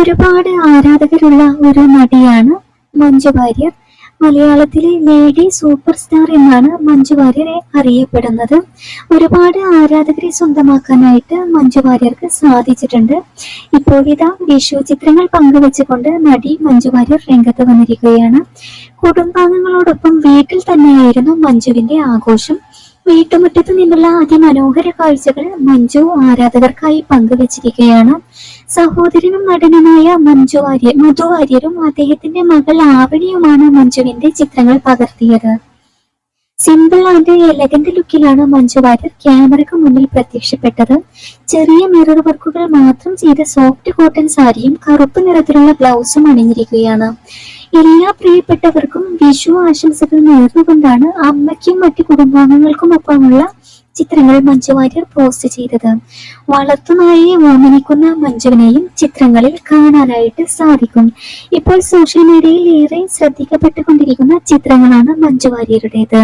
ഒരുപാട് ആരാധകരുള്ള ഒരു നടിയാണ് മഞ്ജു വാര്യർ. മലയാളത്തിലെ ലേഡി സൂപ്പർ സ്റ്റാർ എന്നാണ് മഞ്ജു വാര്യരെ അറിയപ്പെടുന്നത്. ഒരുപാട് ആരാധകരെ സ്വന്തമാക്കാനായിട്ട് മഞ്ജു വാര്യർക്ക് സാധിച്ചിട്ടുണ്ട്. ഇപ്പോഴിതാ വിഷു ചിത്രങ്ങൾ പങ്കുവെച്ചുകൊണ്ട് നടി മഞ്ജു വാര്യർ രംഗത്ത് വന്നിരിക്കുകയാണ്. കുടുംബാംഗങ്ങളോടൊപ്പം വീട്ടിൽ തന്നെയായിരുന്നു മഞ്ജുവിന്റെ ആഘോഷം. വീട്ടുമുറ്റത്ത് നിന്നുള്ള അതിമനോഹര കാഴ്ചകൾ മഞ്ജു ആരാധകർക്കായി പങ്കുവച്ചിരിക്കുകയാണ്. സഹോദരനും നടനുമായ മഞ്ജു വാര്യർ മധു വാര്യരും അദ്ദേഹത്തിന്റെ മകൾ ആവണിയുമാണ് മഞ്ജുവിന്റെ ചിത്രങ്ങൾ പകർത്തിയത്. സിമ്പിൾ ആൻഡ് എലഗന്റ് ലുക്കിലാണ് മഞ്ജു വാര്യർ ക്യാമറയ്ക്ക് മുന്നിൽ പ്രത്യക്ഷപ്പെട്ടത്. ചെറിയ മിറർ വർക്കുകൾ മാത്രം ചെയ്ത സോഫ്റ്റ് കോട്ടൺ സാരിയും കറുപ്പ് നിറത്തിലുള്ള ബ്ലൗസും അണിഞ്ഞിരിക്കുകയാണ്. എല്ലാ പ്രിയപ്പെട്ടവർക്കും വിഷു ആശംസകൾ നേർന്നുകൊണ്ടാണ് അമ്മയ്ക്കും മറ്റു കുടുംബാംഗങ്ങൾക്കുമൊപ്പമുള്ള ചിത്രങ്ങൾ മഞ്ജു വാര്യർ പോസ്റ്റ് ചെയ്തത്. വളർത്തുനായയെ ഓമനിക്കുന്ന മഞ്ജുവിനെയും ചിത്രങ്ങളിൽ കാണാനായിട്ട് സാധിക്കും. ഇപ്പോൾ സോഷ്യൽ മീഡിയയിൽ ഏറെ ശ്രദ്ധിക്കപ്പെട്ടുകൊണ്ടിരിക്കുന്ന ചിത്രങ്ങളാണ് മഞ്ജു വാര്യരുടേത്